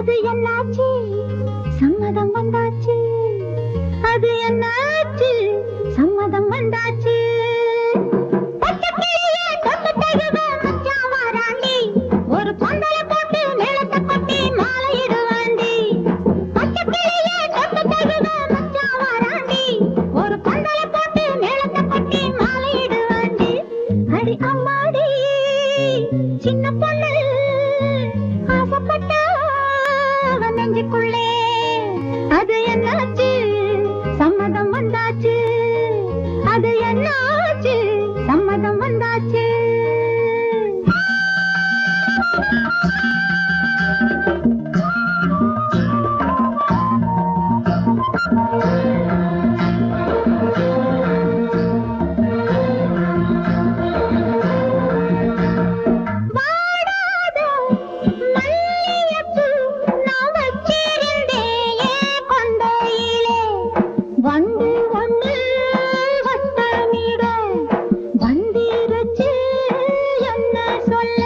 அது என்னாச்சு? சம்மதம் வந்தாச்சு. அது என்னாச்சு? சம்மதம் வந்தாச்சு. ஒரு ஒரு பொங்கல போட்டு நிலத்தை கொட்டி சின்ன பொண்ணு நெஞ்சுக்குள்ளே அது என்னாச்சு வந்து ஒன்று என்ன சொல்ல?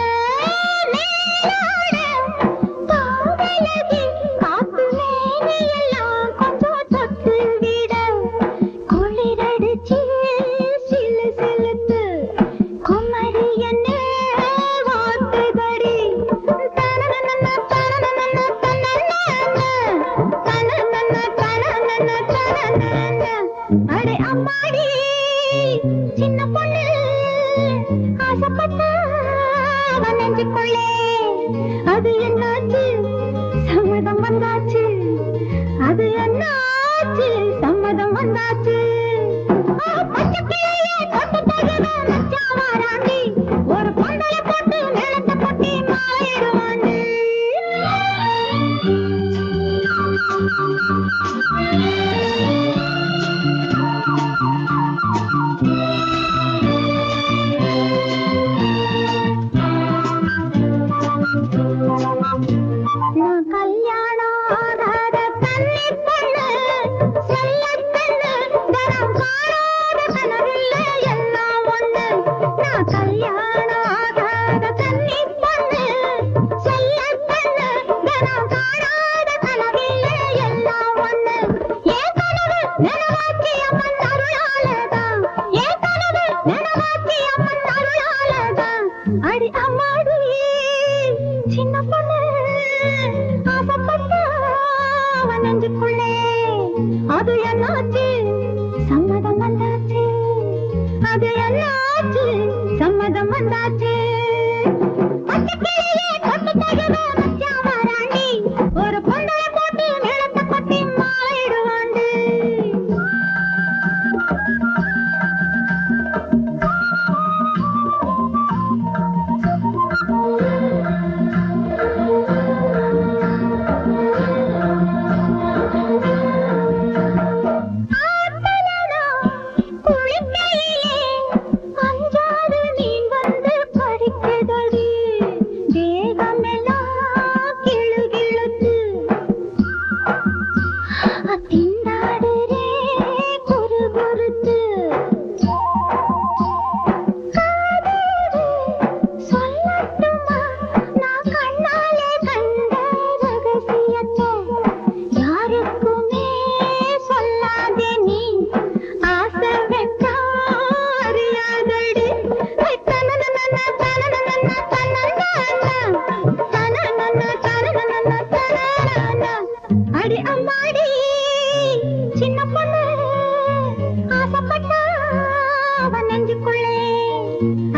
நெஞ்சுக்குள்ளே அது என்னாச்சு? சம்மதம் வந்தாச்சு. அது என்னாச்சு? சம்மதம் வந்தாச்சு. मंदाचे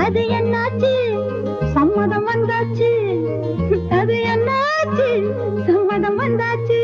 அது என்னாச்சு? சம்மதம் வந்தாச்சு. அது என்னாச்சு? சம்மதம் வந்தாச்சு.